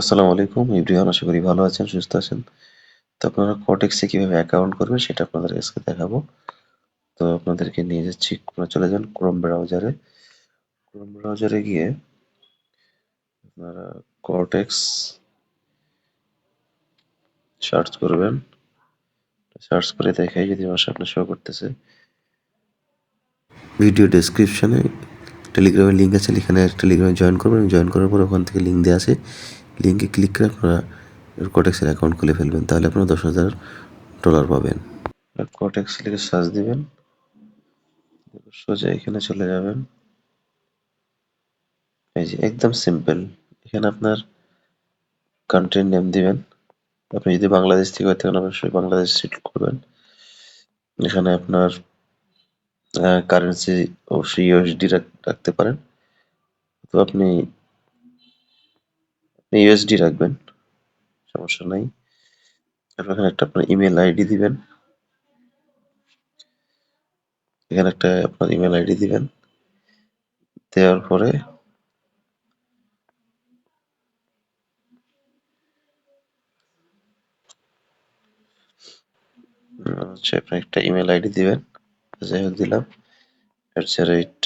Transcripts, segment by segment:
আসসালামু আলাইকুম। ইব্রিয়ান আশা করি ভালো আছেন, সুস্থ আছেন। তো আপনারা কটেক্সে কীভাবে অ্যাকাউন্ট করবেন সেটা আপনাদের আজকে দেখাবো। তো আপনাদেরকে নিয়ে যাচ্ছি, আপনারা চলে যান ক্রোম ব্রাউজারে ক্রোম ব্রাউজারে গিয়ে আপনারা কটেক্স সার্চ করবেন। সার্চ করে দেখাই যদি আমার সামনে শো করতেছে। ভিডিও ডেসক্রিপশনে টেলিগ্রামের লিঙ্ক আছে, এখানে টেলিগ্রামে জয়েন করবেন। জয়েন করার পর ওখান থেকে লিঙ্ক দেওয়া আছে। লিঙ্কে ক্লিক করে আপনারা কোটেক্সের অ্যাকাউন্ট খুলে ফেলবেন, তাহলে আপনারা দশ হাজার ডলার পাবেন। কোটেক্স লিখে সার্চ দিবেন সোজা এখানে চলে যাবেন। এই যে একদম সিম্পল এখানে আপনার কান্ট্রির নেম দিবেন। আপনি যদি বাংলাদেশ থেকে হয়ে থাকেন অবশ্যই বাংলাদেশ সিলেক্ট করবেন। এখানে আপনার কারেন্সি অবশ্যই ইউএসডি রাখতে পারেন। তো আপনি ইউএসডি রাখবেন, সমস্যা নাই। তারপর এখানে একটা আপনার ইমেল আইডি দিবেন। এখানে একটা আপনার ইমেল আইডি দিবেন। দেওয়ার পরে হচ্ছে আপনি একটা ইমেল আইডি দিবেন, যাই হোক দিলাম। অ্যাট দ্য রেট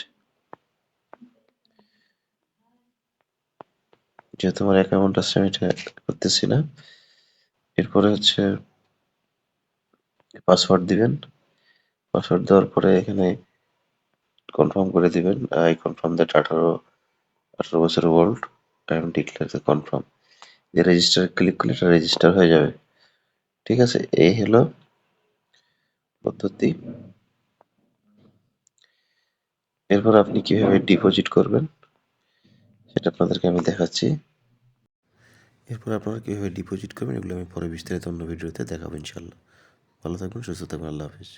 যেহেতু আমার অ্যাকাউন্ট আছে আমি এটা করতেছি না। এরপরে হচ্ছে পাসওয়ার্ড দিবেন। পাসওয়ার্ড দেওয়ার পরে এখানে কনফার্ম করে দিবেন আই কনফার্ম দ্যাট আঠারো আঠারো বছর old I am declare the confirm যে রেজিস্টার ক্লিক করলে এটা রেজিস্টার হয়ে যাবে। ঠিক আছে, এই হলো পদ্ধতি। এরপর আপনি কীভাবে ডিপোজিট করবেন? সেটা আপনাদেরকে আমি দেখাচ্ছি। এরপর আপনারা কীভাবে ডিপোজিট করবেন, এগুলো আমি পরে বিস্তারিত অন্য ভিডিওতে দেখাবো ইনশাল্লাহ ভালো থাকবেন, সুস্থ থাকবেন, আল্লাহ হাফিজ।